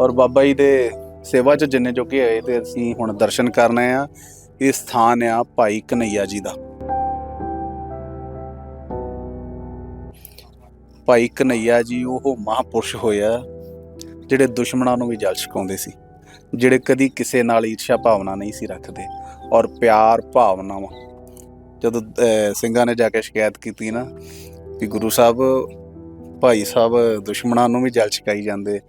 ਔਰ ਬਾਬਾ ਜੀ ਦੇ ਸੇਵਾ 'ਚ ਜਿੰਨੇ ਜੋਗੇ ਹੋਏ ਤੇ ਅਸੀਂ ਹੁਣ ਦਰਸ਼ਨ ਕਰਨੇ ਆ। ਇਹ ਸਥਾਨ ਆ ਭਾਈ ਕਨਈਆ ਜੀ ਦਾ। ਭਾਈ ਕਨਈਆ ਜੀ ਉਹ ਮਹਾਪੁਰਸ਼ ਹੋਇਆ ਜਿਹੜੇ ਦੁਸ਼ਮਣਾਂ ਨੂੰ ਵੀ ਜਲ ਛਕਾਉਂਦੇ ਸੀ, ਜਿਹੜੇ ਕਦੀ ਕਿਸੇ ਨਾਲ ਈਰਸ਼ਾ ਭਾਵਨਾ ਨਹੀਂ ਸੀ ਰੱਖਦੇ ਔਰ ਪਿਆਰ ਭਾਵਨਾਵਾਂ ਜਦੋਂ ਸਿੰਘਾਂ ਨੇ ਜਾ ਕੇ ਸ਼ਿਕਾਇਤ ਕੀਤੀ ਨਾ ਕਿ ਗੁਰੂ ਸਾਹਿਬ, ਭਾਈ ਸਾਹਿਬ ਦੁਸ਼ਮਣਾਂ ਨੂੰ ਵੀ ਜਲ ਛਕਾਈ ਜਾਂਦੇ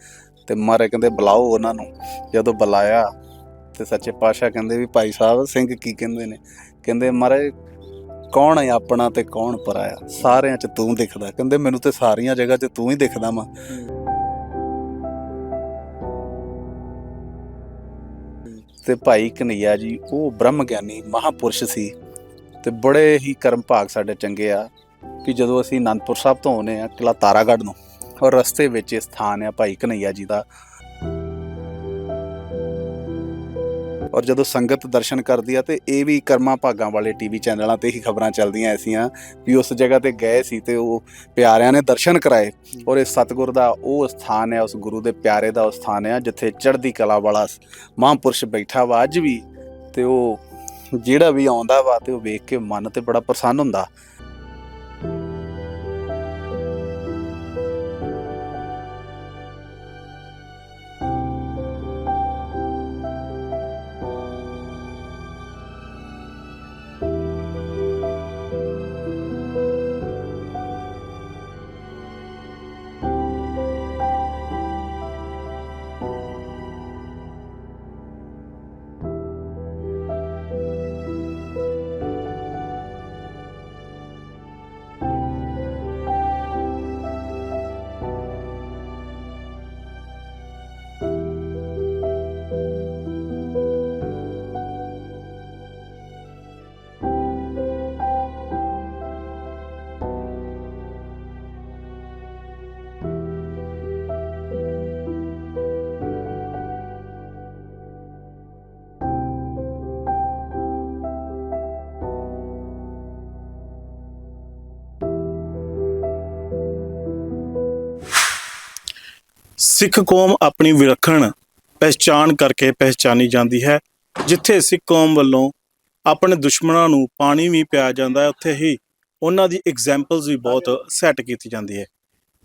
ਤੇ ਮਹਾਰਾਜ ਕਹਿੰਦੇ ਬੁਲਾਓ ਉਹਨਾਂ ਨੂੰ। ਜਦੋਂ ਬੁਲਾਇਆ ਤੇ ਸੱਚੇ ਪਾਤਸ਼ਾਹ ਕਹਿੰਦੇ ਵੀ ਭਾਈ ਸਾਹਿਬ, ਸਿੰਘ ਕੀ ਕਹਿੰਦੇ ਨੇ? ਕਹਿੰਦੇ ਮਹਾਰਾਜ ਕੌਣ ਹੈ ਆਪਣਾ ਤੇ ਕੌਣ ਪਰਾਇਆ? ਸਾਰਿਆਂ 'ਚ ਤੂੰ ਦਿਖਦਾ। ਕਹਿੰਦੇ ਮੈਨੂੰ ਤੇ ਸਾਰੀਆਂ ਜਗ੍ਹਾ 'ਚ ਤੂੰ ਹੀ ਦਿਖਦਾ ਵਾ। ਤੇ ਭਾਈ ਕਨਈਆ ਜੀ, ਉਹ ਬ੍ਰਹਮ ਗਿਆਨੀ ਮਹਾਪੁਰਸ਼ ਸੀ ਤੇ ਬੜੇ ਹੀ ਕਰਮ ਭਾਗ ਸਾਡੇ ਚੰਗੇ ਆ ਕਿ ਜਦੋਂ ਅਸੀਂ ਅਨੰਦਪੁਰ ਸਾਹਿਬ ਤੋਂ ਆਉਨੇ ਆ ਕਿਲਾ ਤਾਰਾਗੜ੍ਹ ਨੂੰ ਔਰ ਰਸਤੇ ਵਿੱਚ ਇਹ ਸਥਾਨ ਆ ਭਾਈ ਕਨਈਆ ਜੀ ਦਾ। ਔਰ ਜਦੋਂ ਸੰਗਤ ਦਰਸ਼ਨ ਕਰਦੀ ਆ ਤੇ ਇਹ ਵੀ ਕਰਮਾਂ ਭਾਗਾਂ ਵਾਲੇ ਟੀਵੀ ਚੈਨਲਾਂ ਤੇ ਹੀ ਖਬਰਾਂ ਚੱਲਦੀਆਂ ਐਸੀਆਂ ਵੀ ਉਸ ਜਗ੍ਹਾ ਤੇ ਗਏ ਸੀ ਤੇ ਉਹ ਪਿਆਰਿਆਂ ਨੇ ਦਰਸ਼ਨ ਕਰਾਏ। ਔਰ ਇਹ ਸਤਿਗੁਰ ਦਾ ਉਹ ਸਥਾਨ ਹੈ ਉਸ ਗੁਰੂ ਦੇ ਪਿਆਰੇ ਦਾ ਉਹ ਸਥਾਨ ਹੈ ਜਿੱਥੇ ਚੜ੍ਹਦੀ ਕਲਾ ਵਾਲਾ ਮਹਾਂਪੁਰਸ਼ ਬੈਠਾ ਵਾ ਅੱਜ ਵੀ। ਤੇ ਉਹ ਜਿਹੜਾ ਵੀ ਆਉਂਦਾ ਵਾ ਤੇ ਉਹ ਵੇਖ ਕੇ ਮਨ ਤੇ ਬੜਾ ਪ੍ਰਸੰਨ ਹੁੰਦਾ। ਸਿੱਖ ਕੌਮ ਆਪਣੀ ਵਿਲੱਖਣ ਪਹਿਚਾਣ ਕਰਕੇ ਪਹਿਚਾਨੀ ਜਾਂਦੀ ਹੈ, ਜਿੱਥੇ ਸਿੱਖ ਕੌਮ ਵੱਲੋਂ ਆਪਣੇ ਦੁਸ਼ਮਣਾਂ ਨੂੰ ਪਾਣੀ ਵੀ ਪਿਆ ਜਾਂਦਾ ਹੈ, ਉੱਥੇ ਹੀ ਉਹਨਾਂ ਦੀ ਐਗਜ਼ਾਮਪਲਸ ਵੀ ਬਹੁਤ ਸੈੱਟ ਕੀਤੀ ਜਾਂਦੀ ਹੈ।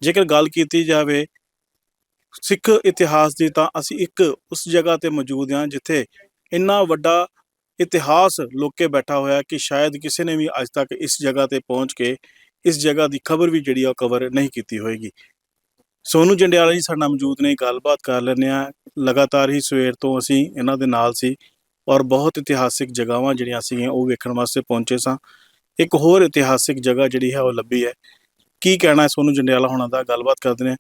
ਜੇਕਰ ਗੱਲ ਕੀਤੀ ਜਾਵੇ ਸਿੱਖ ਇਤਿਹਾਸ ਦੀ, ਤਾਂ ਅਸੀਂ ਇੱਕ ਉਸ ਜਗ੍ਹਾ ਤੇ ਮੌਜੂਦ ਹਾਂ ਜਿੱਥੇ ਇੰਨਾ ਵੱਡਾ ਇਤਿਹਾਸ ਲੋਕੇ ਬੈਠਾ ਹੋਇਆ ਕਿ ਸ਼ਾਇਦ ਕਿਸੇ ਨੇ ਵੀ ਅੱਜ ਤੱਕ ਇਸ ਜਗ੍ਹਾ ਤੇ ਪਹੁੰਚ ਕੇ ਇਸ ਜਗ੍ਹਾ ਦੀ ਖਬਰ ਵੀ ਜਿਹੜੀ ਆ ਉਹ ਕਵਰ ਨਹੀਂ ਕੀਤੀ ਹੋਏਗੀ। ਸੋਨੂ ਜੰਡਿਆਲਾ ਜੀ ਸਾਡੇ ਨਾਲ ਮੌਜੂਦ ਨੇ ਗੱਲਬਾਤ ਕਰ ਲੈਂਦੇ ਆ ਲਗਾਤਾਰ ਹੀ ਸਵੇਰ ਤੋਂ ਅਸੀਂ ਇਹਨਾਂ ਦੇ ਨਾਲ ਸੀ ਔਰ ਬਹੁਤ ਇਤਿਹਾਸਿਕ ਜਗ੍ਹਾਵਾਂ ਜਿਹੜੀਆਂ ਸੀਗੀਆਂ ਉਹ ਵੇਖਣ ਵਾਸਤੇ ਪਹੁੰਚੇ ਸਾਂ। ਇੱਕ ਹੋਰ ਇਤਿਹਾਸਿਕ ਜਗ੍ਹਾ ਜਿਹੜੀ ਹੈ ਉਹ ਲੱਭੀ ਹੈ। ਕੀ ਕਹਿਣਾ ਹੈ ਸੋਨੂ ਜੰਡਿਆਲਾ ਹੋਣਾ ਦਾ? ਗੱਲਬਾਤ ਕਰਦੇ ਨੇ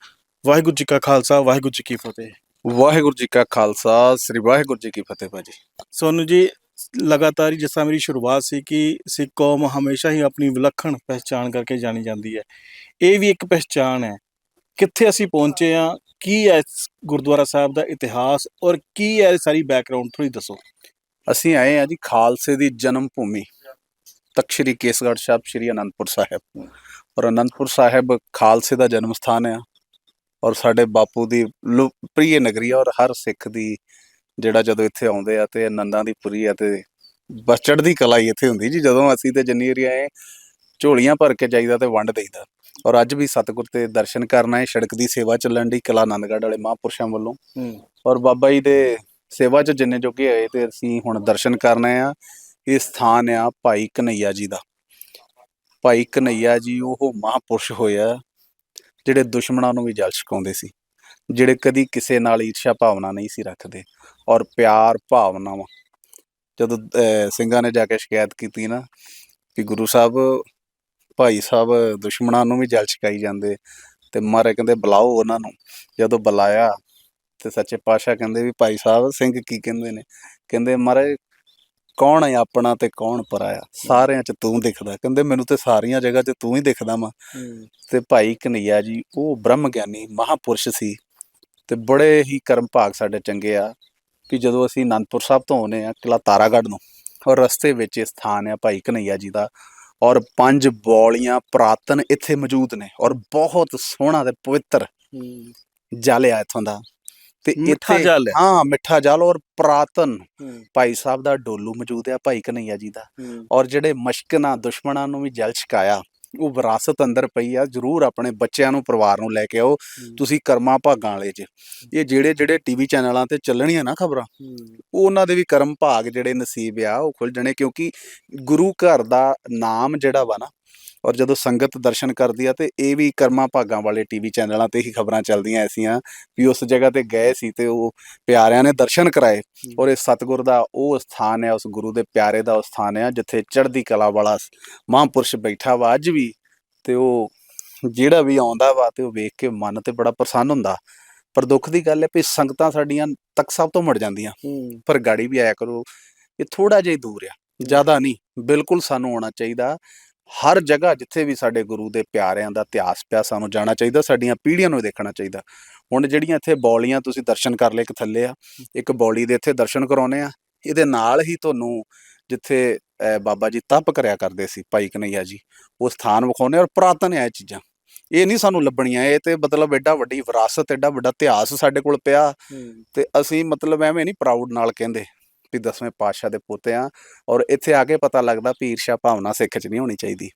ਵਾਹਿਗੁਰੂ ਜੀ ਕਾ ਖਾਲਸਾ ਵਾਹਿਗੁਰੂ ਜੀ ਕੀ ਫਤਿਹ। ਵਾਹਿਗੁਰੂ ਜੀ ਕਾ ਖਾਲਸਾ ਸ੍ਰੀ ਵਾਹਿਗੁਰੂ ਜੀ ਕੀ ਫਤਿਹ ਭਾਜੀ। ਸੋਨੂ ਜੀ ਲਗਾਤਾਰ ਜਿਸ ਤਰ੍ਹਾਂ ਮੇਰੀ ਸ਼ੁਰੂਆਤ ਸੀ ਕਿ ਸਿੱਖ ਕੌਮ ਹਮੇਸ਼ਾ ਹੀ ਆਪਣੀ ਵਿਲੱਖਣ ਪਹਿਚਾਣ ਕਰਕੇ ਜਾਣੀ ਜਾਂਦੀ ਹੈ। ਇਹ ਵੀ ਇੱਕ ਪਹਿਚਾਣ ਹੈ। ਕਿੱਥੇ ਅਸੀਂ ਪਹੁੰਚੇ ਆ ਕੀ ਹੈ ਇਸ ਗੁਰਦੁਆਰਾ ਸਾਹਿਬ ਦਾ ਇਤਿਹਾਸ? ਔਰ ਕੀ ਹੈ ਇਹ ਸਾਰੀ ਬੈਕਗ੍ਰਾਉਂਡ ਥੋੜੀ ਦੱਸੋ। ਅਸੀਂ ਆਏ ਆ ਜੀ ਖਾਲਸੇ ਦੀ ਜਨਮ ਭੂਮੀ। ਤਖਤ ਸ੍ਰੀ ਕੇਸਗੜ੍ਹ ਸਾਹਿਬ, ਸ੍ਰੀ ਅਨੰਦਪੁਰ ਸਾਹਿਬ। ਔਰ ਅਨੰਦਪੁਰ ਸਾਹਿਬ ਖਾਲਸੇ ਦਾ ਜਨਮ ਸਥਾਨ ਆ। ਔਰ ਸਾਡੇ ਬਾਪੂ ਦੀ ਲੁ- ਪ੍ਰਿਯ ਨਗਰੀ ਆ। ਔਰ ਹਰ ਸਿੱਖ ਦੀ ਜਿਹੜਾ ਜਦੋਂ ਇੱਥੇ ਆਉਂਦੇ ਆ ਤੇ ਆਨੰਦਾਂ ਦੀ ਪੁਰੀ ਆ ਤੇ ਬਸ ਚੜ੍ਹਦੀ ਕਲਾ ਹੀ ਇੱਥੇ ਹੁੰਦੀ ਜੀ। ਜਦੋਂ ਅਸੀਂ ਤੇ ਜੰਨੀ ਏਰੀਆ ਆਏ, ਝੋਲੀਆਂ ਭਰ ਕੇ ਜਾਈਦਾ ਤੇ ਵੰਡ ਦੇਈਦਾ। ਔਰ ਅੱਜ ਵੀ ਸਤਿਗੁਰ ਤੇ ਦਰਸ਼ਨ ਕਰਨਾ ਹੈ। ਸੜਕ ਦੀ ਸੇਵਾ ਚੱਲਣ ਦੀ ਕਲਾ ਆਨੰਦਗੜ੍ਹ ਵਾਲੇ ਮਹਾਂਪੁਰਸ਼ਾਂ ਵੱਲੋਂ। ਔਰ ਬਾਬਾ ਜੀ ਦੇ ਸੇਵਾ 'ਚ ਜਿੰਨੇ ਜੋਗੇ ਹੋਏ ਤੇ ਅਸੀਂ ਹੁਣ ਦਰਸ਼ਨ ਕਰਨੇ ਆ। ਇਹ ਸਥਾਨ ਆ ਭਾਈ ਕਨਈਆ ਜੀ ਦਾ। ਭਾਈ ਕਨਈਆ ਜੀ ਉਹ ਮਹਾਪੁਰਸ਼ ਹੋਇਆ ਜਿਹੜੇ ਦੁਸ਼ਮਣਾਂ ਨੂੰ ਵੀ ਜਲ ਛਕਾਉਂਦੇ ਸੀ ਜਿਹੜੇ ਕਦੀ ਕਿਸੇ ਨਾਲ ਈਰਸ਼ਾ ਭਾਵਨਾ ਨਹੀਂ ਸੀ ਰੱਖਦੇ। ਔਰ ਪਿਆਰ ਭਾਵਨਾਵਾਂ। ਜਦੋਂ ਸਿੰਘਾਂ ਨੇ ਜਾ ਕੇ ਸ਼ਿਕਾਇਤ ਕੀਤੀ ਨਾ ਕਿ ਗੁਰੂ ਸਾਹਿਬ ਭਾਈ ਸਾਹਿਬ ਦੁਸ਼ਮਣਾਂ ਨੂੰ ਵੀ ਜਲ ਛਕਾਈ ਜਾਂਦੇ। ਤੇ ਮਾਰੇ ਕਹਿੰਦੇ ਬੁਲਾਓ ਉਹਨਾਂ ਨੂੰ। ਜਦੋਂ ਬੁਲਾਇਆ ਤੇ ਸੱਚੇ ਪਾਤਸ਼ਾਹ ਕਹਿੰਦੇ ਵੀ ਭਾਈ ਸਾਹਿਬ ਸਿੰਘ ਕੀ ਕਹਿੰਦੇ ਨੇ? ਕਹਿੰਦੇ ਮਹਾਰਾਜ ਕੌਣ ਹੈ ਆਪਣਾ ਤੇ ਕੌਣ ਪਰਾਇਆ ਸਾਰਿਆਂ 'ਚ ਤੂੰ ਦਿਖਦਾ। ਕਹਿੰਦੇ ਮੈਨੂੰ ਤੇ ਸਾਰੀਆਂ ਜਗ੍ਹਾ 'ਚ ਤੂੰ ਹੀ ਦਿਖਦਾ ਵਾ। ਤੇ ਭਾਈ ਕਨਈਆ ਜੀ ਉਹ ਬ੍ਰਹਮ ਗਿਆਨੀ ਮਹਾਪੁਰਸ਼ ਸੀ। ਤੇ ਬੜੇ ਹੀ ਕਰਮ ਭਾਗ ਸਾਡੇ ਚੰਗੇ ਆ ਕਿ ਜਦੋਂ ਅਸੀਂ ਅਨੰਦਪੁਰ ਸਾਹਿਬ ਤੋਂ ਆਉਨੇ ਆ ਕਿਲਾ ਤਾਰਾਗੜ੍ਹ ਨੂੰ ਔਰ ਰਸਤੇ ਵਿੱਚ ਇਹ ਸਥਾਨ ਆ ਭਾਈ ਕਨਈਆ ਜੀ ਦਾ ਔਰ ਪੰਜ ਬੌਲੀਆਂ ਪ੍ਰਾਤਨ ਇੱਥੇ ਮੌਜੂਦ ਨੇ ਔਰ ਬਹੁਤ ਸੋਹਣਾ ਤੇ ਪਵਿੱਤਰ ਜਲ ਆ ਇੱਥੋਂ ਦਾ। ਤੇ ਇੱਥੇ ਹੈ। ਮਿੱਠਾ ਜਲ ਔਰ ਪ੍ਰਾਤਨ। ਭਾਈ ਸਾਹਿਬ ਦਾ ਡੋਲੂ ਮੌਜੂਦ ਹੈ ਭਾਈ ਕਨਈਆ ਜੀ ਦਾ। ਔਰ ਜਿਹੜੇ ਮਸ਼ਕਨਾ ਦੁਸ਼ਮਣਾਂ ਨੂੰ ਵੀ ਜਲ ਛਕਾਇਆ। ਉਹ ਵਿਰਾਸਤ ਅੰਦਰ ਪਈ ਆ ਜਰੂਰ ਆਪਣੇ ਬੱਚਿਆਂ ਨੂੰ ਪਰਿਵਾਰ ਨੂੰ ਲੈ ਕੇ ਆਓ ਤੁਸੀਂ ਕਰਮਾਂ ਭਾਗਾਂ ਵਾਲੇ 'ਚ ਇਹ ਜਿਹੜੇ ਜਿਹੜੇ ਟੀਵੀ ਚੈਨਲਾਂ ਤੇ ਚੱਲਣੀਆਂ ਨਾ ਖਬਰਾਂ ਉਹ ਉਹਨਾਂ ਦੇ ਵੀ ਕਰਮ ਭਾਗ ਜਿਹੜੇ ਨਸੀਬ ਆ ਉਹ ਖੁੱਲ ਜਾਣੇ ਕਿਉਂਕਿ ਗੁਰੂ ਘਰ ਦਾ ਨਾਮ ਜਿਹੜਾ ਵਾ ਨਾ ਔਰ ਜਦੋਂ ਸੰਗਤ ਦਰਸ਼ਨ ਕਰਦੀ ਆ ਤੇ ਇਹ ਵੀ ਕਰਮਾਂ ਭਾਗਾਂ ਵਾਲੇ ਟੀਵੀ ਚੈਨਲਾਂ ਤੇ ਹੀ ਖਬਰਾਂ ਚੱਲਦੀਆਂ ਐਸੀਆਂ ਵੀ ਉਸ ਜਗ੍ਹਾ ਤੇ ਗਏ ਸੀ ਤੇ ਉਹ ਪਿਆਰਿਆਂ ਨੇ ਦਰਸ਼ਨ ਕਰਾਏ ਔਰ ਇਹ ਸਤਿਗੁਰ ਦਾ ਉਹ ਸਥਾਨ ਹੈ ਉਸ ਗੁਰੂ ਦੇ ਪਿਆਰੇ ਦਾ ਉਹ ਸਥਾਨ ਹੈ ਜਿੱਥੇ ਚੜ੍ਹਦੀ ਕਲਾ ਵਾਲਾ ਮਹਾਂਪੁਰਸ਼ ਬੈਠਾ ਵਾ ਅੱਜ ਵੀ ਤੇ ਉਹ ਜਿਹੜਾ ਵੀ ਆਉਂਦਾ ਵਾ ਤੇ ਉਹ ਵੇਖ ਕੇ ਮਨ ਤੇ ਬੜਾ ਪ੍ਰਸੰਨ ਹੁੰਦਾ। ਪਰ ਦੁੱਖ ਦੀ ਗੱਲ ਹੈ ਵੀ ਸੰਗਤਾਂ ਸਾਡੀਆਂ ਤੱਕ ਸਭ ਤੋਂ ਮੁੜ ਜਾਂਦੀਆਂ। ਪਰ ਗਾੜੀ ਵੀ ਆਇਆ ਕਰੋ ਇਹ ਥੋੜਾ ਜਿਹਾ ਹੀ ਦੂਰ ਆ ਜ਼ਿਆਦਾ ਨਹੀਂ ਬਿਲਕੁਲ ਸਾਨੂੰ ਆਉਣਾ ਚਾਹੀਦਾ ਹਰ ਜਗ੍ਹਾ ਜਿੱਥੇ ਵੀ ਸਾਡੇ ਗੁਰੂ ਦੇ ਪਿਆਰਿਆਂ ਦਾ ਇਤਿਹਾਸ ਪਿਆ ਸਾਨੂੰ ਜਾਣਾ ਚਾਹੀਦਾ ਸਾਡੀਆਂ ਪੀੜ੍ਹੀਆਂ ਨੂੰ ਦੇਖਣਾ ਚਾਹੀਦਾ। ਹੁਣ ਜਿਹੜੀਆਂ ਇੱਥੇ ਬੌਲੀਆਂ ਤੁਸੀਂ ਦਰਸ਼ਨ ਕਰ ਲਏ ਇੱਕ ਥੱਲੇ ਆ ਇੱਕ ਬੌਲੀ ਦੇ ਇੱਥੇ ਦਰਸ਼ਨ ਕਰਾਉਨੇ ਆ ਇਹਦੇ ਨਾਲ ਹੀ ਤੁਹਾਨੂੰ ਜਿੱਥੇ ਬਾਬਾ ਜੀ ਤਪ ਕਰਿਆ ਕਰਦੇ ਸੀ ਭਾਈ ਕਨਈਆ ਜੀ ਉਹ ਸਥਾਨ ਵਿਖਾਉਨੇ ਔਰ ਪੁਰਾਤਨ ਆ ਇਹ ਚੀਜ਼ਾਂ। ਇਹ ਨਹੀਂ ਸਾਨੂੰ ਲੱਭਣੀਆਂ ਇਹ ਤੇ ਮਤਲਬ ਐਡਾ ਵੱਡੀ ਵਿਰਾਸਤ ਐਡਾ ਵੱਡਾ ਇਤਿਹਾਸ ਸਾਡੇ ਕੋਲ ਪਿਆ ਹੂੰ। ਤੇ ਅਸੀਂ ਮਤਲਬ ਐਵੇਂ ਨਹੀਂ ਪ੍ਰਾਊਡ ਨਾਲ ਕਹਿੰਦੇ। ਵੀ ਦਸਵੇਂ ਪਾਤਸ਼ਾਹ ਦੇ ਪੋਤੇ ਆ ਔਰ ਇੱਥੇ ਆ ਕੇ ਪਤਾ ਲੱਗਦਾ ਵੀ ਈਰਸ਼ਾ ਭਾਵਨਾ ਸਿੱਖ 'ਚ ਨਹੀਂ ਹੋਣੀ ਚਾਹੀਦੀ।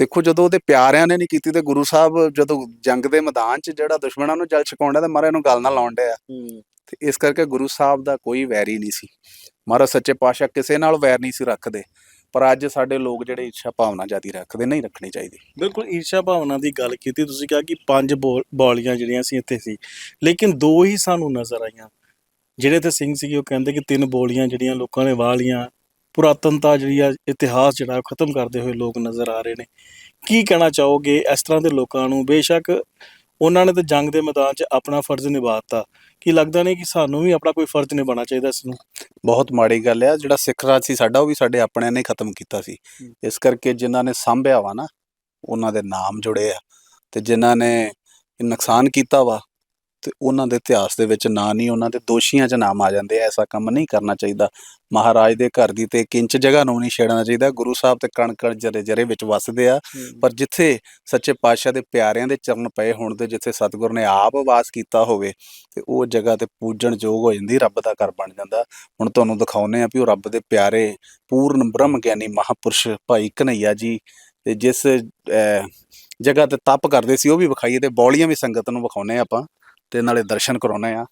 ਦੇਖੋ ਜਦੋਂ ਉਹਦੇ ਪਿਆਰਿਆਂ ਨੇ ਨਹੀਂ ਕੀਤੀ ਤੇ ਗੁਰੂ ਸਾਹਿਬ ਜਦੋਂ ਜੰਗ ਦੇ ਮੈਦਾਨ 'ਚ ਜਿਹੜਾ ਦੁਸ਼ਮਣਾਂ ਨੂੰ ਜਲ ਛਕਾਉਂਦਾ ਤੇ ਮਹਾਰਾਜ ਨੂੰ ਗੱਲ ਨਾਲ ਲਾਉਣ ਡਿਆ। ਹੂੰ। ਤੇ ਇਸ ਕਰਕੇ ਗੁਰੂ ਸਾਹਿਬ ਦਾ ਕੋਈ ਵੈਰੀ ਨਹੀਂ ਸੀ। ਮਹਾਰਾਜ ਸੱਚੇ ਪਾਤਸ਼ਾਹ ਕਿਸੇ ਨਾਲ ਵੈਰ ਨਹੀਂ ਸੀ ਰੱਖਦੇ। ਪਰ ਅੱਜ ਸਾਡੇ ਲੋਕ ਜਿਹੜੇ ਇੱਛਾ ਭਾਵਨਾ ਜਿਆਦੀ ਰੱਖਦੇ ਨਹੀਂ ਰੱਖਣੀ ਚਾਹੀਦੀ। ਬਿਲਕੁਲ ਈਰਸ਼ਾ ਭਾਵਨਾ ਦੀ ਗੱਲ ਕੀਤੀ ਤੁਸੀਂ ਕਿਹਾ ਕਿ ਪੰਜ ਬੌਲੀਆਂ ਜਿਹੜੀਆਂ ਸੀ ਇੱਥੇ ਸੀ। ਲੇਕਿਨ ਦੋ ਹੀ ਸਾਨੂੰ ਨਜ਼ਰ ਆਈਆਂ। ਜਿਹੜੇ ਤੇ ਸਿੰਘ ਸੀਗੇ ਉਹ ਕਹਿੰਦੇ ਕਿ ਤਿੰਨ ਬੋਲੀਆਂ ਜਿਹੜੀਆਂ ਲੋਕਾਂ ਨੇ ਵਾਹ ਲੀਆਂ ਪੁਰਾਤਨਤਾ ਜਿਹੜੀ ਆ ਇਤਿਹਾਸ ਜਿਹੜਾ ਖਤਮ ਕਰਦੇ ਹੋਏ ਲੋਕ ਨਜ਼ਰ ਆ ਰਹੇ ਨੇ। ਕੀ ਕਹਿਣਾ ਚਾਹੋਗੇ ਇਸ ਤਰ੍ਹਾਂ ਦੇ ਲੋਕਾਂ ਨੂੰ? ਬੇਸ਼ੱਕ ਉਹਨਾਂ ਨੇ ਤੇ ਜੰਗ ਦੇ ਮੈਦਾਨ 'ਚ ਆਪਣਾ ਫਰਜ਼ ਨਿਭਾਤਾ। ਕੀ ਲੱਗਦਾ ਨਹੀਂ ਕਿ ਸਾਨੂੰ ਵੀ ਆਪਣਾ ਕੋਈ ਫਰਜ਼ ਨਿਭਾਉਣਾ ਚਾਹੀਦਾ ਇਸ ਨੂੰ? ਬਹੁਤ ਮਾੜੀ ਗੱਲ ਆ। ਜਿਹੜਾ ਸਿੱਖ ਰਾਜ ਸੀ ਸਾਡਾ ਉਹ ਵੀ ਸਾਡੇ ਆਪਣਿਆਂ ਨੇ ਖਤਮ ਕੀਤਾ ਸੀ। ਇਸ ਕਰਕੇ ਜਿਨ੍ਹਾਂ ਨੇ ਸਾਂਭਿਆ ਵਾ ਨਾ ਉਹਨਾਂ ਦੇ ਨਾਮ ਜੁੜੇ ਆ। ਤੇ ਜਿਨ੍ਹਾਂ ਨੇ ਨੁਕਸਾਨ ਕੀਤਾ ਵਾ ਤੇ ਉਹਨਾਂ ਦੇ ਇਤਿਹਾਸ ਦੇ ਵਿੱਚ ਨਾਂ ਨਹੀਂ ਉਹਨਾਂ ਦੇ ਦੋਸ਼ੀਆਂ 'ਚ ਨਾਮ ਆ ਜਾਂਦੇ ਐਸਾ ਕੰਮ ਨਹੀਂ ਕਰਨਾ ਚਾਹੀਦਾ। ਮਹਾਰਾਜ ਦੇ ਘਰ ਦੀ ਤੇ ਇੱਕ ਇੰਚ ਜਗ੍ਹਾ ਨੂੰ ਨਹੀਂ ਛੇੜਨਾ ਚਾਹੀਦਾ। ਗੁਰੂ ਸਾਹਿਬ ਤੇ ਕਣ ਕਣ ਜਰੇ ਜਰੇ ਵਿੱਚ ਵਸਦੇ ਆ। ਪਰ ਜਿੱਥੇ ਸੱਚੇ ਪਾਤਸ਼ਾਹ ਦੇ ਪਿਆਰਿਆਂ ਦੇ ਚਰਨ ਪਏ ਹੋਣ ਤੇ ਜਿੱਥੇ ਸਤਿਗੁਰ ਨੇ ਆਪ ਵਾਸ ਕੀਤਾ ਹੋਵੇ ਤੇ ਉਹ ਜਗ੍ਹਾ ਤੇ ਪੂਜਣ ਯੋਗ ਹੋ ਜਾਂਦੀ ਰੱਬ ਦਾ ਘਰ ਬਣ ਜਾਂਦਾ। ਹੁਣ ਤੁਹਾਨੂੰ ਦਿਖਾਉਨੇ ਆ ਵੀ ਉਹ ਰੱਬ ਦੇ ਪਿਆਰੇ ਪੂਰਨ ਬ੍ਰਹਮ ਗਿਆਨੀ ਮਹਾਪੁਰਸ਼ ਭਾਈ ਕਨਈਆ ਜੀ ਤੇ ਜਿਸ ਜਗ੍ਹਾ ਤੇ ਤਪ ਕਰਦੇ ਸੀ ਉਹ ਵੀ ਵਿਖਾਈਏ ਤੇ ਬੌਲੀਆਂ ਵੀ ਸੰਗਤ ਨੂੰ ਵਿਖਾਉਨੇ ਆਪਾਂ। ਤੇ ਨਾਲੇ ਦਰਸ਼ਨ ਕਰਾਉਨੇ ਆ।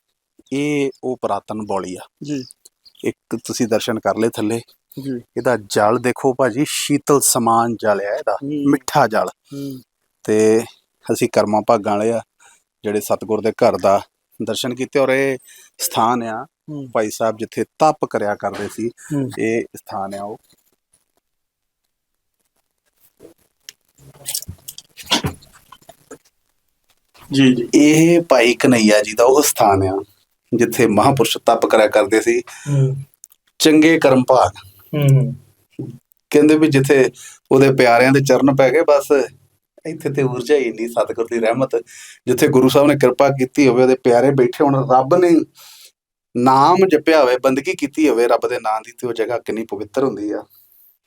ਇਹ ਉਹ ਪੁਰਾਤਨ ਬੌਲੀ ਆ। ਜੀ। ਇੱਕ ਤੁਸੀਂ ਦਰਸ਼ਨ ਕਰ ਲਏ ਥੱਲੇ। ਜੀ। ਇਹਦਾ ਜਲ ਦੇਖੋ ਭਾਜੀ ਸ਼ੀਤਲ ਸਮਾਨ ਜਲ ਹੈ ਇਹਦਾ। ਮਿੱਠਾ ਜਲ। ਤੇ ਅਸੀਂ ਕਰਮਾਂ ਭਾਗਾਂ ਵਾਲੇ ਆ ਜਿਹੜੇ ਸਤਿਗੁਰ ਦੇ ਘਰ ਦਾ ਦਰਸ਼ਨ ਕੀਤੇ ਔਰ ਇਹ ਸਥਾਨ ਆ। ਭਾਈ ਸਾਹਿਬ ਜਿੱਥੇ ਤਪ ਕਰਿਆ ਕਰਦੇ ਸੀ ਇਹ ਸਥਾਨ ਆ ਉਹ। ਜੀ ਜੀ। ਇਹ ਭਾਈ ਕਨਈਆ ਜੀ ਦਾ ਉਹ ਸਥਾਨ ਆ ਜਿੱਥੇ ਮਹਾਪੁਰਸ਼ ਤਪ ਕਰਿਆ ਕਰਦੇ ਸੀ। ਚੰਗੇ ਕਰਮ ਭਾਗ। ਹੂੰ ਕਹਿੰਦੇ ਵੀ ਜਿੱਥੇ ਉਹਦੇ ਪਿਆਰਿਆਂ ਦੇ ਚਰਨ ਪੈ ਗਏ ਬਸ ਇੱਥੇ ਤੇ ਊਰਜਾ ਹੀ ਨਹੀਂ ਸਤਿਗੁਰ ਦੀ ਰਹਿਮਤ। ਜਿੱਥੇ ਗੁਰੂ ਸਾਹਿਬ ਨੇ ਕਿਰਪਾ ਕੀਤੀ ਹੋਵੇ ਉਹਦੇ ਪਿਆਰੇ ਬੈਠੇ ਹੋਣ ਰੱਬ ਨੇ ਨਾਮ ਜਪਿਆ ਹੋਵੇ ਬੰਦਗੀ ਕੀਤੀ ਹੋਵੇ ਰੱਬ ਦੇ ਨਾਮ ਦੀ ਤੇ ਉਹ ਜਗ੍ਹਾ ਕਿੰਨੀ ਪਵਿੱਤਰ ਹੁੰਦੀ ਆ।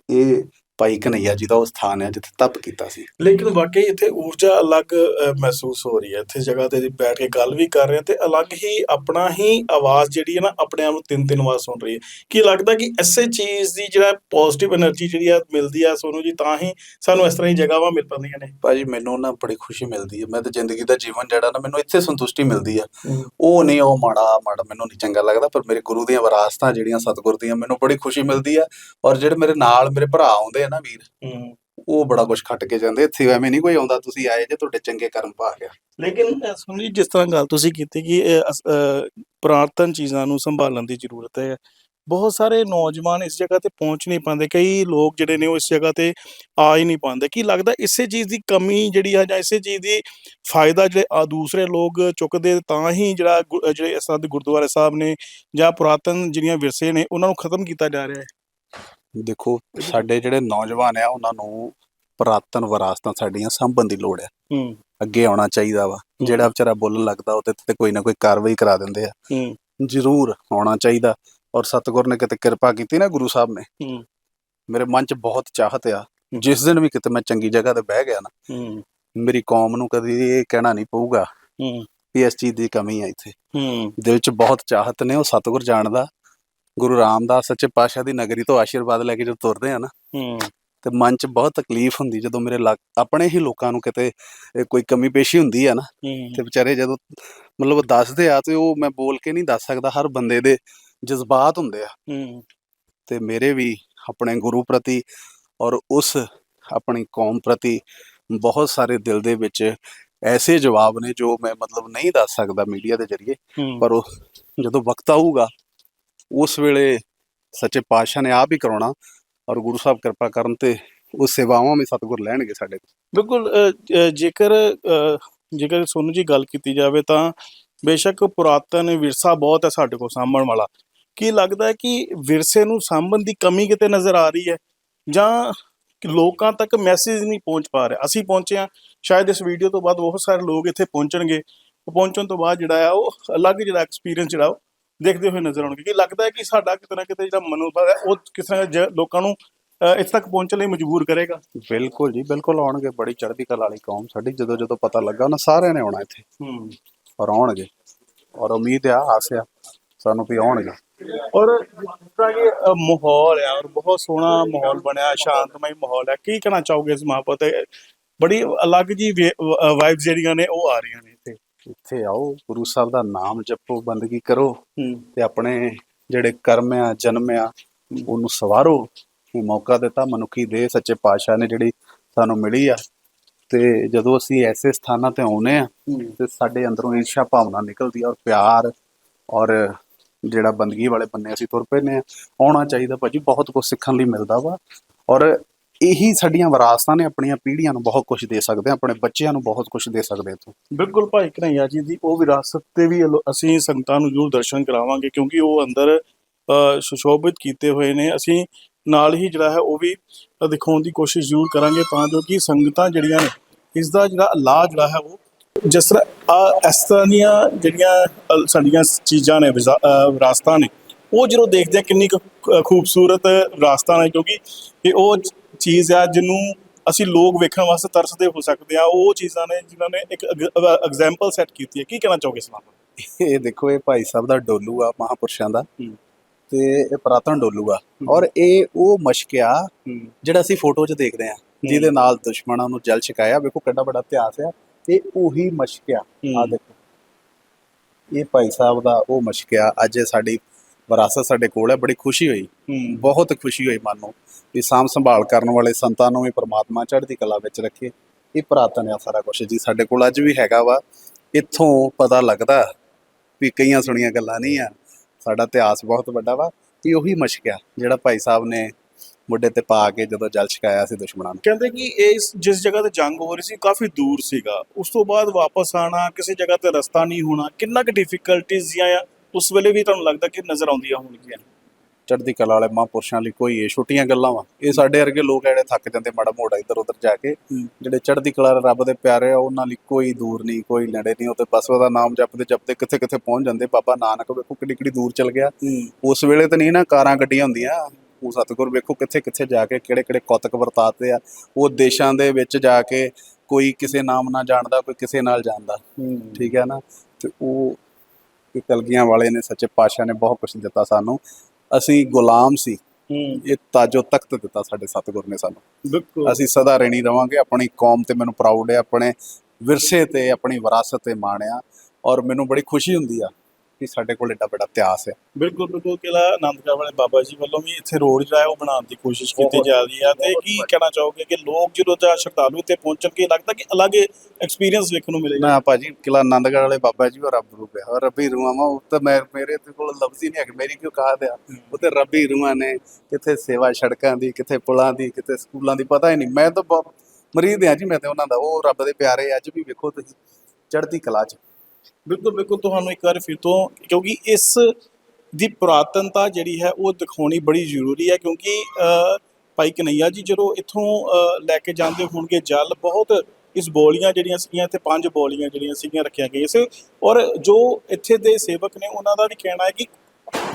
ਇਹ ਭਾਈ ਕਨਈਆ ਜੀ ਦਾ ਉਹ ਸਥਾਨ ਹੈ ਜਿੱਥੇ ਤਪ ਕੀਤਾ ਸੀ। ਲੇਕਿਨ ਵਾਕਈ ਇੱਥੇ ਊਰਜਾ ਅਲੱਗ ਮਹਿਸੂਸ ਹੋ ਰਹੀ ਹੈ। ਇੱਥੇ ਜਗ੍ਹਾ ਤੇ ਬੈਠ ਕੇ ਗੱਲ ਵੀ ਕਰ ਰਹੇ ਤੇ ਅਲੱਗ ਹੀ ਆਪਣਾ ਹੀ ਆਵਾਜ਼ ਜਿਹੜੀ ਹੈ ਨਾ ਆਪਣੇ ਆਪ ਨੂੰ ਤਿੰਨ ਤਿੰਨ ਵਾਰ ਸੁਣ ਰਹੀ ਹੈ। ਕੀ ਲੱਗਦਾ ਕਿ ਐਸੇ ਚੀਜ਼ ਦੀ ਜਿਹੜਾ ਪੋਜ਼ਿਟਿਵ એનર્ਜੀ ਜਿਹੜੀ ਆ ਮਿਲਦੀ ਆ ਸੋਨੂੰ ਜੀ ਤਾਂ ਹੀ ਸਾਨੂੰ ਇਸ ਤਰ੍ਹਾਂ ਦੀ ਜਗ੍ਹਾਵਾਂ ਮਿਲ ਪਾਉਂਦੀਆਂ ਨੇ? ਭਾਜੀ ਮੈਨੂੰ ਨਾ ਬੜੀ ਖੁਸ਼ੀ ਮਿਲਦੀ ਹੈ। ਮੈਂ ਤਾਂ ਜ਼ਿੰਦਗੀ ਦਾ ਜੀਵਨ ਜਿਹੜਾ ਨਾ ਮੈਨੂੰ ਇੱਥੇ ਸੰਤੁਸ਼ਟੀ ਮਿਲਦੀ ਆ। ਉਹ ਨਹੀਂ ਉਹ ਮਾੜਾ ਮਾੜਾ ਮੈਨੂੰ ਨਹੀਂ ਚੰਗਾ ਲੱਗਦਾ ਪਰ ਮੇਰੇ ਗੁਰੂ ਦੀਆਂ ਵਿਰਾਸਤਾਂ ਜਿਹੜੀਆਂ ਸਤਿਗੁਰ ਦੀਆਂ ਮੈਨੂੰ ਬੜੀ ਖੁਸ਼ੀ ਮਿਲਦੀ ਆ। ਔਰ ਜਿਹੜੇ ਮੇਰੇ ਨਾਲ ਮੇਰੇ ਭਰਾ ਆਉਂਦੇ ਨਾ ਵੀਰ। ਉਹ ਬੜਾ ਕੁਝ ਖੱਟ ਕੇ ਜਾਂਦੇ ਇੱਥੇ ਐਵੇਂ ਨਹੀਂ ਕੋਈ ਆਉਂਦਾ ਤੁਸੀਂ ਆਏ ਜੇ ਤੁਹਾਡੇ ਚੰਗੇ ਕਰਮ ਪਾ ਗਿਆ ਲੇਕਿਨ ਸੁਨੀਲ ਜੀ ਜਿਸ ਤਰ੍ਹਾਂ ਗੱਲ ਤੁਸੀਂ ਕੀਤੀ ਕਿ ਪੁਰਾਤਨ ਚੀਜ਼ਾਂ ਨੂੰ ਸੰਭਾਲਣ ਦੀ ਜ਼ਰੂਰਤ ਹੈ। ਬਹੁਤ ਸਾਰੇ ਨੌਜਵਾਨ ਇਸ ਜਗ੍ਹਾ ਤੇ ਪਹੁੰਚ ਨਹੀਂ ਪਾਉਂਦੇ ਕਈ ਲੋਕ ਜਿਹੜੇ ਨੇ ਉਹ ਇਸ ਜਗ੍ਹਾ ਤੇ ਆ ਹੀ ਨਹੀਂ ਪਾਉਂਦੇ। ਕੀ ਲੱਗਦਾ ਇਸੇ ਚੀਜ਼ ਦੀ ਕਮੀ ਜਿਹੜੀ ਆ ਜਾਂ ਇਸੇ ਚੀਜ਼ ਦੀ ਫਾਇਦਾ ਜਿਹੜੇ ਆ ਦੂਸਰੇ ਲੋਕ ਚੁੱਕਦੇ ਤਾਂ ਹੀ ਜਿਹੜਾ ਜਿਹੜੇ ਦੇ ਗੁਰਦੁਆਰੇ ਸਾਹਿਬ ਨੇ ਜਾਂ ਪੁਰਾਤਨ ਜਿਹੜੀਆਂ ਵਿਰਸੇ ਨੇ ਉਹਨਾਂ ਨੂੰ ਖਤਮ ਕੀਤਾ ਜਾ ਰਿਹਾ ਹੈ? ਦੇਖੋ ਸਾਡੇ ਜਿਹੜੇ ਨੌਜਵਾਨ ਆ ਉਹਨਾਂ ਨੂੰ ਪੁਰਾਤਨ ਵਿਰਾਸਤਾਂ ਸਾਡੀਆਂ ਸਾਂਭਣ ਦੀ ਲੋੜ ਹੈ ਹੂੰ। ਅੱਗੇ ਆਉਣਾ ਚਾਹੀਦਾ ਵਾ। ਜਿਹੜਾ ਵਿਚਾਰਾ ਬੋਲਣ ਲੱਗਦਾ ਉਹ ਤੇ ਤੇ ਕੋਈ ਨਾ ਕੋਈ ਕਾਰਵਾਈ ਕਰਾ ਦਿੰਦੇ ਆ। ਹੂੰ। ਜ਼ਰੂਰ ਆਉਣਾ ਚਾਹੀਦਾ। ਔਰ ਸਤਿਗੁਰ ਨੇ ਕਿਤੇ ਕਿਰਪਾ ਕੀਤੀ ਨਾ ਗੁਰੂ ਸਾਹਿਬ ਨੇ। ਹੂੰ। ਮੇਰੇ ਮਨ 'ਚ ਬਹੁਤ ਚਾਹਤ ਆ। ਜਿਸ ਦਿਨ ਵੀ ਕਿਤੇ ਮੈਂ ਚੰਗੀ ਜਗ੍ਹਾ ਤੇ ਬਹਿ ਗਿਆ ਨਾ ਹੂੰ। ਮੇਰੀ ਕੌਮ ਨੂੰ ਕਦੀ ਇਹ ਕਹਿਣਾ ਨਹੀਂ ਪਊਗਾ ਹੂੰ। ਵੀ ਇਸ ਚੀਜ਼ ਦੀ ਕਮੀ ਆ ਇੱਥੇ। ਹੂੰ। ਦਿਲ 'ਚ ਬਹੁਤ ਚਾਹਤ ਨੇ ਉਹ ਸਤਿਗੁਰ ਜਾਣਦਾ। ਗੁਰੂ ਰਾਮਦਾਸ ਸੱਚੇ ਪਾਤਸ਼ਾਹ ਦੀ ਨਗਰੀ ਤੋਂ ਆਸ਼ੀਰਵਾਦ ਲੈ ਕੇ ਜਦੋਂ ਤੁਰਦੇ ਆ ਨਾ ਹੂੰ। ਤੇ ਮਨ 'ਚ ਬਹੁਤ ਤਕਲੀਫ ਹੁੰਦੀ ਜਦੋਂ ਮੇਰੇ ਆਪਣੇ ਹੀ ਲੋਕਾਂ ਨੂੰ ਕਿਤੇ ਇਹ ਕੋਈ ਕਮੀ ਪੇਸ਼ੀ ਹੁੰਦੀ ਆ ਨਾ ਤੇ ਵਿਚਾਰੇ ਜਦੋਂ ਮਤਲਬ ਦੱਸਦੇ ਆ ਤੇ ਉਹ ਮੈਂ ਬੋਲ ਕੇ ਨਹੀਂ ਦੱਸ ਸਕਦਾ ਹਰ ਬੰਦੇ ਦੇ ਜਜ਼ਬਾਤ ਹੁੰਦੇ ਆ। ਹੂੰ। ਤੇ ਮੇਰੇ ਵੀ ਆਪਣੇ ਗੁਰੂ ਪ੍ਰਤੀ ਔਰ ਉਸ ਆਪਣੀ ਕੌਮ ਪ੍ਰਤੀ ਬਹੁਤ ਸਾਰੇ ਦਿਲ ਦੇ ਵਿੱਚ ਐਸੇ ਜਵਾਬ ਨੇ ਜੋ ਮੈਂ ਮਤਲਬ ਨਹੀਂ ਦੱਸ ਸਕਦਾ ਮੀਡੀਆ ਦੇ ਜ਼ਰੀਏ ਹੂੰ। ਪਰ ਉਹ ਜਦੋਂ ਵਕਤ ਆਊਗਾ ਉਸ ਵੇਲੇ ਸੱਚੇ ਪਾਤਸ਼ਾਹ ਨੇ ਆਪ ਹੀ ਕਰਾਉਣਾ ਔਰ ਗੁਰੂ ਸਾਹਿਬ ਕਿਰਪਾ ਕਰਨ ਤੇ ਉਹ ਸੇਵਾਵਾਂ ਵੀ ਸਤਿਗੁਰ ਲੈਣਗੇ ਸਾਡੇ ਬਿਲਕੁਲ ਜੇਕਰ ਜੇਕਰ ਸੋਨੂ ਜੀ ਗੱਲ ਕੀਤੀ ਜਾਵੇ ਤਾਂ ਬੇਸ਼ੱਕ ਪੁਰਾਤਨ ਵਿਰਸਾ ਬਹੁਤ ਹੈ ਸਾਡੇ ਕੋਲ ਸਾਂਭਣ ਵਾਲਾ। ਕੀ ਲੱਗਦਾ ਹੈ ਕਿ ਵਿਰਸੇ ਨੂੰ ਸਾਂਭਣ ਦੀ ਕਮੀ ਕਿਤੇ ਨਜ਼ਰ ਆ ਰਹੀ ਹੈ? ਜਾਂ ਲੋਕਾਂ ਤੱਕ ਮੈਸੇਜ ਨਹੀਂ ਪਹੁੰਚ ਪਾ ਰਿਹਾ? ਅਸੀਂ ਪਹੁੰਚੇ ਹਾਂ, ਸ਼ਾਇਦ ਇਸ ਵੀਡੀਓ ਤੋਂ ਬਾਅਦ ਬਹੁਤ ਸਾਰੇ ਲੋਕ ਇੱਥੇ ਪਹੁੰਚਣਗੇ। ਪਹੁੰਚਣ ਤੋਂ ਬਾਅਦ ਜਿਹੜਾ ਆ, ਉਹ ਅਲੱਗ ਜਿਹੜਾ ਐਕਸਪੀਰੀਅੰਸ ਜਿਹੜਾ, ਉਹ ਦੇਖਦੇ ਹੋਏ ਨਜ਼ਰ ਆਉਣਗੇ ਕਿ ਲੱਗਦਾ ਹੈ ਕਿ ਸਾਡਾ ਕਿਤੇ ਨਾ ਕਿਤੇ ਜਿਹੜਾ ਮਨੋਬਲ ਹੈ ਉਹ ਕਿਸ ਤਰ੍ਹਾਂ ਜ- ਲੋਕਾਂ ਨੂੰ ਅ, ਇੱਥੇ ਤੱਕ ਪਹੁੰਚਣ ਲਈ ਮਜਬੂਰ ਕਰੇਗਾ? ਬਿਲਕੁਲ ਜੀ ਬਿਲਕੁਲ ਆਉਣਗੇ। ਬੜੀ ਚੜ੍ਹਦੀ ਕਲਾ ਵਾਲੀ ਕੌਮ ਸਾਡੀ ਜਦੋਂ ਜਦੋਂ ਪਤਾ ਲੱਗਾ ਉਹਨਾਂ ਸਾਰਿਆਂ ਨੇ ਆਉਣਾ ਇੱਥੇ। ਹੂੰ। ਔਰ ਆਉਣਗੇ। ਔਰ ਉਮੀਦ ਆ ਆਸਿਆ ਸਾਨੂੰ ਵੀ ਆਉਣਗੇ। ਔਰ ਜਿਸ ਤਰ੍ਹਾਂ ਕਿ ਅ, ਮਾਹੌਲ ਹੈ ਔਰ ਬਹੁਤ ਸੋਹਣਾ ਮਾਹੌਲ ਬਣਿਆ ਸ਼ਾਂਤਮਈ ਮਾਹੌਲ ਹੈ ਕੀ ਕਹਿਣਾ ਚਾਹੋਗੇ ਇਸ ਮਾਹੌਲ ਤੇ? ਬੜੀ ਅਲੱਗ ਜੀ ਵਾਈਬਸ ਜਿਹੜੀਆਂ ਨੇ ਉਹ ਆ ਰਹੀਆਂ ਨੇ। ਇੱਥੇ ਆਓ ਗੁਰੂ ਸਾਹਿਬ ਦਾ ਨਾਮ ਜਪੋ ਬੰਦਗੀ ਕਰੋ ਤੇ ਆਪਣੇ ਜਿਹੜੇ ਕਰਮ ਆ ਜਨਮ ਆ ਉਹਨੂੰ ਸਵਾਰੋ। ਇਹ ਮੌਕਾ ਦਿੱਤਾ ਮਨੁੱਖੀ ਦੇਹ ਸੱਚੇ ਪਾਤਸ਼ਾਹ ਨੇ ਜਿਹੜੀ ਸਾਨੂੰ ਮਿਲੀ ਆ। ਤੇ ਜਦੋਂ ਅਸੀਂ ਐਸੇ ਸਥਾਨਾਂ ਤੇ ਆਉਨੇ ਆ ਤੇ ਸਾਡੇ ਅੰਦਰੋਂ ਈਰਸ਼ਾ ਭਾਵਨਾ ਨਿਕਲਦੀ ਆ ਔਰ ਪਿਆਰ ਔਰ ਜਿਹੜਾ ਬੰਦਗੀ ਵਾਲੇ ਬੰਨੇ ਅਸੀਂ ਤੁਰ ਪੈਨੇ ਆ। ਆਉਣਾ ਚਾਹੀਦਾ ਭਾਜੀ ਬਹੁਤ ਕੁਝ ਸਿੱਖਣ ਲਈ ਮਿਲਦਾ ਵਾ। ਔਰ ਇਹੀ ਸਾਡੀਆਂ ਵਿਰਾਸਤਾਂ ਨੇ, ਆਪਣੀਆਂ ਪੀੜ੍ਹੀਆਂ ਨੂੰ ਬਹੁਤ ਕੁਝ ਦੇ ਸਕਦੇ ਆ ਆਪਣੇ ਬੱਚਿਆਂ ਨੂੰ ਬਹੁਤ ਕੁਝ ਦੇ ਸਕਦੇ ਇੱਥੋਂ। ਬਿਲਕੁਲ ਭਾਈ ਕਨਈਆ ਜੀ ਦੀ ਉਹ ਵਿਰਾਸਤ ਤੇ ਵੀ ਅਲੋ- ਅਸੀਂ ਸੰਗਤਾਂ ਨੂੰ ਜ਼ਰੂਰ ਦਰਸ਼ਨ ਕਰਾਵਾਂਗੇ ਕਿਉਂਕਿ ਉਹ ਅੰਦਰ ਸੁਸ਼ੋਭਿਤ ਕੀਤੇ ਹੋਏ ਨੇ। ਅਸੀਂ ਨਾਲ ਹੀ ਜਿਹੜਾ ਹੈ ਉਹ ਵੀ ਦਿਖਾਉਣ ਦੀ ਕੋਸ਼ਿਸ਼ ਜ਼ਰੂਰ ਕਰਾਂਗੇ ਤਾਂ ਜੋ ਕਿ ਸੰਗਤਾਂ ਜਿਹੜੀਆਂ ਨੇ ਇਸ ਦਾ ਜਿਹੜਾ ਇਲਾਜ ਜਿਹੜਾ ਹੈ ਉਹ ਜਿਸ ਤਰ੍ਹਾਂ ਆ ਇਸ ਤਰ੍ਹਾਂ ਦੀਆਂ ਜਿਹੜੀਆਂ ਸਾਡੀਆਂ ਚੀਜ਼ਾਂ ਨੇ, ਵਿਜ਼ਾ- ਵਿਰਾਸਤਾਂ ਨੇ, ਉਹ ਜਦੋਂ ਦੇਖਦੇ ਆ ਕਿੰਨੀ ਕੁ ਖੂਬਸੂਰਤ ਵਿਰਾਸਤਾਂ ਨੇ ਕਿਉਂਕਿ ਇਹ ਉਹ ਚੀਜ਼ ਆ ਜਿਹਨੂੰ ਅਸੀਂ ਲੋਕ ਵੇਖਣ ਵਾਸਤੇ ਤਰਸਦੇ ਹੋ ਸਕਦੇ ਆ। ਉਹ ਚੀਜ਼ਾਂ ਨੇ ਜਿਨ੍ਹਾਂ ਨੇ ਇੱਕ ਐਗਜ਼ਾਮਪਲ ਸੈੱਟ ਕੀਤੀ ਹੈ। ਕੀ ਕਹਿਣਾ ਚਾਹੋਗੇ ਨਾਲ? ਇਹ ਦੇਖੋ ਇਹ ਭਾਈ ਸਾਹਿਬ ਦਾ ਡੋਲੂ ਆ ਮਹਾਪੁਰਸ਼ਾਂ ਦਾ। ਤੇ ਇਹ ਪੁਰਾਤਨ ਡੋਲੂ ਆ। ਔਰ ਇਹ ਉਹ ਮਸ਼ਕਿਆ ਜਿਹੜਾ ਅਸੀਂ ਫੋਟੋ 'ਚ ਦੇਖਦੇ ਆ। ਜਿਹਦੇ ਨਾਲ ਦੁਸ਼ਮਣਾਂ ਨੂੰ ਜਲ ਛਕਾਇਆ। ਵੇਖੋ ਕਿੰਨਾ ਬੜਾ ਇਤਿਹਾਸ ਆ। ਇਹ ਉਹੀ ਮਸ਼ਕਿਆ ਆ। ਦੇਖੋ। ਇਹ ਭਾਈ ਸਾਹਿਬ ਦਾ ਉਹ ਮਸ਼ਕਿਆ ਅੱਜ ਇਹ ਸਾਡੀ ਵਿਰਾਸਤ ਸਾਡੇ ਕੋਲ ਹੈ ਬੜੀ ਖੁਸ਼ੀ ਹੋਈ। ਬਹੁਤ ਖੁਸ਼ੀ ਹੋਈ ਮਨ ਨੂੰ ਵੀ ਸਾਂਭ ਸੰਭਾਲ ਕਰਨ ਵਾਲੇ ਸੰਤਾਂ ਨੂੰ ਵੀ ਪ੍ਰਮਾਤਮਾ ਚੜ੍ਹਦੀ ਕਲਾ ਵਿੱਚ ਰੱਖੇ। ਇਹ ਪੁਰਾਤਨ ਆ ਸਾਰਾ ਕੁਝ ਜੀ ਸਾਡੇ ਕੋਲ ਅੱਜ ਵੀ ਹੈਗਾ ਵਾ। ਇੱਥੋਂ ਪਤਾ ਲੱਗਦਾ ਵੀ ਕਈਆਂ ਸੁਣੀਆਂ ਗੱਲਾਂ ਨਹੀਂ ਆ। ਸਾਡਾ ਇਤਿਹਾਸ ਬਹੁਤ ਵੱਡਾ ਵਾ। ਇਹ ਉਹੀ ਮਸ਼ਕਿਆ ਜਿਹੜਾ ਭਾਈ ਸਾਹਿਬ ਨੇ ਮੁੱਢੇ ਤੇ ਪਾ ਕੇ ਜਦੋਂ ਜਲ ਛਕਾਇਆ ਸੀ ਦੁਸ਼ਮਣਾਂ ਨੂੰ। ਕਹਿੰਦੇ ਕਿ ਇਸ ਜਿਸ ਜਗ੍ਹਾ ਤੇ ਜੰਗ ਹੋ ਰਹੀ ਸੀ ਕਾਫੀ ਦੂਰ ਸੀਗਾ। ਉਸ ਤੋਂ ਬਾਅਦ ਵਾਪਸ ਆਣਾ ਕਿਸੇ ਜਗ੍ਹਾ ਤੇ ਰਸਤਾ ਨਹੀਂ ਹੋਣਾ ਕਿੰਨਾ ਕੁ ਡਿਫਿਕਲਟੀਜ਼ ਜਾਂ ਉਸ ਵੇਲੇ ਵੀ ਤੁਹਾਨੂੰ ਲੱਗਦਾ ਕਿ ਨਜ਼ਰ ਆਉਂਦੀਆਂ ਹੋਣਗੀਆਂ? ਚੜ੍ਹਦੀ ਕਲਾ ਵਾਲੇ ਮਹਾਂਪੁਰਸ਼ਾਂ ਲਈ ਕੋਈ ਇਹ ਛੋਟੀਆਂ ਗੱਲਾਂ ਵਾ। ਇਹ ਸਾਡੇ ਵਰਗੇ ਲੋਕ ਜਿਹੜੇ ਥੱਕ ਜਾਂਦੇ ਮਾੜਾ ਮੋੜਾ ਇੱਧਰ ਉੱਧਰ ਜਾ ਕੇ। ਜਿਹੜੇ ਚੜ੍ਹਦੀ ਕਲਾ ਰੱਬ ਦੇ ਪਿਆਰੇ ਆ ਉਹਨਾਂ ਲਈ ਕੋਈ ਦੂਰ ਨਹੀਂ ਕੋਈ ਨੇੜੇ ਨਹੀਂ। ਉਹ ਤੇ ਬਸ ਉਹਦਾ ਨਾਮ ਜਪਦੇ ਜਪਦੇ ਕਿੱਥੇ ਕਿੱਥੇ ਪਹੁੰਚ ਜਾਂਦੇ। ਬਾਬਾ ਨਾਨਕ ਵੇਖੋ ਕਿੱਡੀ ਕਿੱਡੀ ਦੂਰ ਚਲ ਗਿਆ। ਉਸ ਵੇਲੇ ਤਾਂ ਨਹੀਂ ਨਾ ਕਾਰਾਂ ਗੱਡੀਆਂ ਹੁੰਦੀਆਂ। ਉਹ ਸਤਿਗੁਰ ਵੇਖੋ ਕਿੱਥੇ ਕਿੱਥੇ ਜਾ ਕੇ ਕਿਹੜੇ ਕਿਹੜੇ ਕੌਤਕ ਵਰਤਾਤੇ ਆ। ਉਹ ਦੇਸ਼ਾਂ ਦੇ ਵਿੱਚ ਜਾ ਕੇ ਕੋਈ ਕਿਸੇ ਨਾਮ ਨਾਲ ਜਾਣਦਾ ਕੋਈ ਕਿਸੇ ਨਾਲ ਜਾਣਦਾ। ਠੀਕ ਹੈ ਨਾ? ਤੇ ਉਹ ਇਹ ਕਲਗੀਆਂ ਵਾਲੇ ਨੇ ਸੱਚੇ ਪਾਤਸ਼ਾਹ ਨੇ ਬਹੁਤ ਕੁਝ ਦਿੱਤਾ ਸਾਨੂੰ। ਅਸੀਂ ਗੁਲਾਮ ਸੀ। ਇਹ ਤਾਜੋ ਤਖਤ ਦਿੱਤਾ ਸਾਡੇ ਸਤਿਗੁਰ ਨੇ ਸਾਨੂੰ। ਬਿਲਕੁਲ। ਅਸੀਂ ਸਦਾ ਰਹਿਣੀ ਰਵਾਂਗੇ। ਆਪਣੀ ਕੌਮ ਤੇ ਮੈਨੂੰ ਪ੍ਰਾਊਡ ਹੈ ਆਪਣੇ ਵਿਰਸੇ ਤੇ ਆਪਣੀ ਵਿਰਾਸਤ ਤੇ ਮਾਣਿਆ। ਔਰ ਮੈਨੂੰ ਬੜੀ ਖੁਸ਼ੀ ਹੁੰਦੀ ਆ ਕਿ ਸਾਡੇ ਕੋਲ ਏਡਾ ਵੱਡਾ ਇਤਿਹਾਸ ਹੈ। ਬਿਲਕੁਲ ਬਿਲਕੁਲ ਕਿਲਾ ਆਨੰਦਗੜ੍ਹ ਵਾਲੇ ਬਾਬਾ ਜੀ ਵੱਲੋਂ ਵੀ ਇੱਥੇ ਰੋਡ ਜਿਹੜਾ ਹੈ ਉਹ ਬਣਾਉਣ ਦੀ ਕੋਸ਼ਿਸ਼ ਕੀਤੀ ਜਾ ਰਹੀ ਹੈ ਤੇ ਕੀ ਕਹਿਣਾ ਚਾਹੋਗੇ ਕਿ ਲੋਕ ਜਦੋਂ ਜਾਂ ਸ਼ਰਧਾਲੂ ਇੱਥੇ ਪਹੁੰਚਣ ਕੀ ਲੱਗਦਾ ਕਿ ਅਲੱਗ ਐਕਸਪੀਰੀਅੰਸ ਵੇਖਣ ਨੂੰ ਮਿਲੇਗਾ? ਨਾ ਭਾਜੀ ਕਿਲਾ ਆਨੰਦਗੜ੍ਹ ਵਾਲੇ ਬਾਬਾ ਜੀ ਉਹ ਰੱਬ ਰੂਪ ਹੈ। ਔਰ ਰੱਬੀ ਰੂਹਾਂ ਵਾ ਉਹ ਤਾਂ ਮੈਂ ਮੇਰੇ ਤੇ ਕੋਲ ਲਫ਼ਜ਼ ਹੀ ਨਹੀਂ ਹੈ ਮੇਰੀ ਕਿਉਂ ਕਹਾ ਦਿਆ ਉਹ ਤੇ ਰੱਬੀ ਰੂਹਾਂ ਨੇ ਕਿੱਥੇ ਸੇਵਾ ਸੜਕਾਂ ਦੀ ਕਿੱਥੇ ਪੁਲਾਂ ਦੀ ਕਿੱਥੇ ਸਕੂਲਾਂ ਦੀ ਪਤਾ ਹੀ ਨਹੀਂ। ਮੈਂ ਤਾਂ ਬਹੁਤ ਮਰੀਦ ਹਾਂ ਜੀ ਮੈਂ ਤੇ ਉਹਨਾਂ ਦਾ। ਉਹ ਰੱਬ ਦੇ ਪਿਆਰੇ ਅੱਜ ਵੀ ਵੇਖੋ ਤੁਸੀਂ ਚੜ੍ਹਦੀ ਕਲਾ 'ਚ। ਬਿਲਕੁਲ ਬਿਲਕੁਲ ਤੁਹਾਨੂੰ ਇੱਕ ਵਾਰ ਫਿਰ ਤੋਂ, ਕਿਉਂਕਿ ਇਸ ਦੀ ਪੁਰਾਤਨਤਾ ਜਿਹੜੀ ਹੈ ਉਹ ਦਿਖਾਉਣੀ ਬੜੀ ਜ਼ਰੂਰੀ ਹੈ, ਕਿਉਂਕਿ ਭਾਈ ਕਨਈਆ ਜੀ ਜਦੋਂ ਇੱਥੋਂ ਲੈ ਕੇ ਜਾਂਦੇ ਹੋਣਗੇ ਜਲ, ਬਹੁਤ ਇਸ ਬੋਲੀਆਂ ਜਿਹੜੀਆਂ ਸੀਗੀਆਂ, ਇੱਥੇ ਪੰਜ ਬੋਲੀਆਂ ਜਿਹੜੀਆਂ ਸੀਗੀਆਂ ਰੱਖੀਆਂ ਗਈਆਂ ਸੀ, ਔਰ ਜੋ ਇੱਥੇ ਦੇ ਸੇਵਕ ਨੇ ਉਹਨਾਂ ਦਾ ਵੀ ਕਹਿਣਾ ਹੈ ਕਿ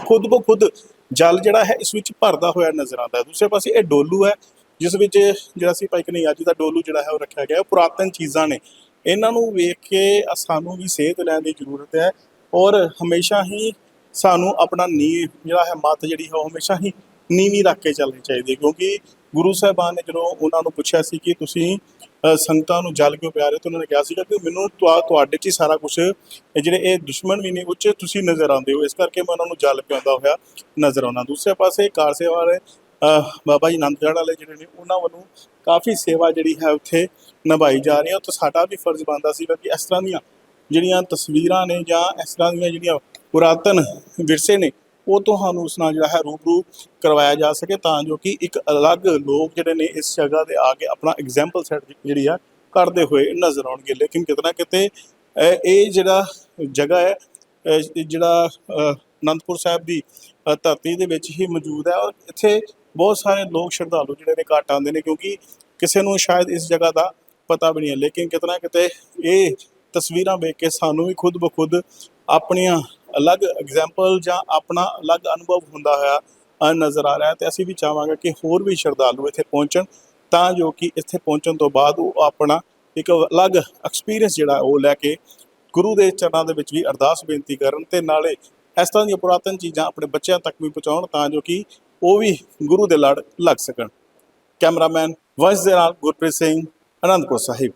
ਖੁਦ ਬੋ ਖੁਦ ਜਲ ਜਿਹੜਾ ਹੈ ਇਸ ਵਿੱਚ ਭਰਦਾ ਹੋਇਆ ਨਜ਼ਰ ਆਉਂਦਾ ਹੈ ਦੂਸਰੇ ਪਾਸੇ ਇਹ ਡੋਲੂ ਹੈ, ਜਿਸ ਵਿੱਚ ਜਿਹੜਾ ਸੀ ਭਾਈ ਕਨਈਆ ਜੀ ਦਾ ਡੋਲੂ ਜਿਹੜਾ ਹੈ ਉਹ ਰੱਖਿਆ ਗਿਆ ਹੈ। ਪੁਰਾਤਨ ਚੀਜ਼ਾਂ ਨੇ ਇਹਨਾਂ ਨੂੰ ਵੇਖ ਕੇ ਸਾਨੂੰ ਵੀ ਸਿਹਤ ਲੈਣ ਦੀ ਜ਼ਰੂਰਤ ਹੈ ਔਰ ਹਮੇਸ਼ਾ ਹੀ ਸਾਨੂੰ ਆਪਣਾ ਨੀਂਹ ਜਿਹੜਾ ਹੈ ਮੱਤ ਜਿਹੜੀ ਹੈ ਉਹ ਹਮੇਸ਼ਾ ਹੀ ਨੀਵੀਂ ਰੱਖ ਕੇ ਚੱਲਣੀ ਚਾਹੀਦੀ ਹੈ ਕਿਉਂਕਿ ਗੁਰੂ ਸਾਹਿਬਾਨ ਨੇ ਜਦੋਂ ਉਹਨਾਂ ਨੂੰ ਪੁੱਛਿਆ ਸੀ ਕਿ ਤੁਸੀਂ ਸੰਗਤਾਂ ਨੂੰ ਜਲ ਕਿਉਂ ਪਿਆ ਰਹੇ ਹੋ, ਤਾਂ ਉਹਨਾਂ ਨੇ ਕਿਹਾ ਸੀਗਾ ਕਿ ਮੈਨੂੰ ਤੁਹਾ- ਤੁਹਾਡੇ 'ਚ ਹੀ ਸਾਰਾ ਕੁਝ ਜਿਹੜੇ ਇਹ ਦੁਸ਼ਮਣ ਵੀ ਨੇ ਉੱਚ ਤੁਸੀਂ ਨਜ਼ਰ ਆਉਂਦੇ ਹੋ। ਇਸ ਕਰਕੇ ਮੈਂ ਉਹਨਾਂ ਨੂੰ ਜਲ ਪਿਆਉਂਦਾ ਹੋਇਆ ਨਜ਼ਰ ਆਉਣਾ ਦੂਸਰੇ ਪਾਸੇ ਕਾਰ ਸੇਵਾ ਵਾਲੇ ਬਾਬਾ ਜੀ ਨੰਦਗੜ੍ਹ ਵਾਲੇ ਜਿਹੜੇ ਨੇ, ਉਹਨਾਂ ਵੱਲੋਂ ਕਾਫੀ ਸੇਵਾ ਜਿਹੜੀ ਹੈ ਉੱਥੇ ਨਿਭਾਈ ਜਾ ਰਹੀ ਹੈ ਤਾਂ ਸਾਡਾ ਵੀ ਫਰਜ਼ ਬਣਦਾ ਸੀਗਾ ਕਿ ਇਸ ਤਰ੍ਹਾਂ ਦੀਆਂ ਜਿਹੜੀਆਂ ਤਸਵੀਰਾਂ ਨੇ ਜਾਂ ਇਸ ਤਰ੍ਹਾਂ ਦੀਆਂ ਜਿਹੜੀਆਂ ਪੁਰਾਤਨ ਵਿਰਸੇ ਨੇ, ਉਹ ਤੁਹਾਨੂੰ ਉਸ ਨਾਲ ਜਿਹੜਾ ਹੈ ਰੂਬਰੂ ਕਰਵਾਇਆ ਜਾ ਸਕੇ, ਤਾਂ ਜੋ ਕਿ ਇੱਕ ਅਲੱਗ ਲੋਕ ਜਿਹੜੇ ਨੇ ਇਸ ਜਗ੍ਹਾ ਦੇ ਆ ਕੇ ਆਪਣਾ ਐਗਜ਼ਾਮਪਲ ਸੈੱਟ ਜਿਹੜੀ ਆ ਕਰਦੇ ਹੋਏ ਨਜ਼ਰ ਆਉਣਗੇ। ਲੇਕਿਨ ਕਿਤੇ ਨਾ ਕਿਤੇ, ਇਹ ਜਿਹੜਾ ਜਗ੍ਹਾ ਹੈ ਜਿਹੜਾ ਅਨੰਦਪੁਰ ਸਾਹਿਬ ਦੀ ਧਰਤੀ ਦੇ ਵਿੱਚ ਹੀ ਮੌਜੂਦ ਹੈ, ਔਰ ਇੱਥੇ ਬਹੁਤ ਸਾਰੇ ਲੋਕ ਸ਼ਰਧਾਲੂ ਜਿਹੜੇ ਨੇ ਘੱਟ ਆਉਂਦੇ ਨੇ, ਕਿਉਂਕਿ ਕਿਸੇ ਨੂੰ ਸ਼ਾਇਦ ਇਸ ਜਗ੍ਹਾ ਦਾ ਪਤਾ ਵੀ ਨਹੀਂ ਹੈ, ਲੇਕਿਨ ਕਿਤੇ ਨਾ ਕਿਤੇ ਇਹ ਤਸਵੀਰਾਂ ਵੇਖ ਕੇ ਸਾਨੂੰ ਵੀ ਖੁਦ ਬਖੁਦ ਆਪਣੀਆਂ ਅਲੱਗ ਐਗਜ਼ਾਮਪਲ ਜਾਂ ਆਪਣਾ ਅਲੱਗ ਅਨੁਭਵ ਹੁੰਦਾ ਹੋਇਆ ਨਜ਼ਰ ਆ ਰਿਹਾ ਹੈ ਤੇ ਅਸੀਂ ਵੀ ਚਾਹਾਂਗੇ ਕਿ ਹੋਰ ਵੀ ਸ਼ਰਧਾਲੂ ਇੱਥੇ ਪਹੁੰਚਣ ਤਾਂ ਜੋ ਕਿ ਇੱਥੇ ਪਹੁੰਚਣ ਤੋਂ ਬਾਅਦ ਉਹ ਆਪਣਾ ਇੱਕ ਅਲੱਗ ਐਕਸਪੀਰੀਅੰਸ ਜਿਹੜਾ ਉਹ ਲੈ ਕੇ ਗੁਰੂ ਦੇ ਚਰਨਾਂ ਦੇ ਵਿੱਚ ਵੀ ਅਰਦਾਸ ਬੇਨਤੀ ਕਰਨ ਤੇ ਨਾਲੇ ਇਸ ਤਰ੍ਹਾਂ ਦੀਆਂ ਪੁਰਾਤਨ ਚੀਜ਼ਾਂ ਆਪਣੇ ਬੱਚਿਆਂ ਤੱਕ ਵੀ ਪਹੁੰਚਾਉਣ ਤਾਂ ਜੋ ਕਿ ਉਹ ਵੀ ਗੁਰੂ ਦੇ ਲੜ ਲੱਗ ਸਕਣ। ਕੈਮਰਾਮੈਨ ਵੰਸ ਦੇ ਨਾਲ ਗੁਰਪ੍ਰੀਤ ਸਿੰਘ। ਅਨੰਦਪੁਰ ਸਾਹਿਬ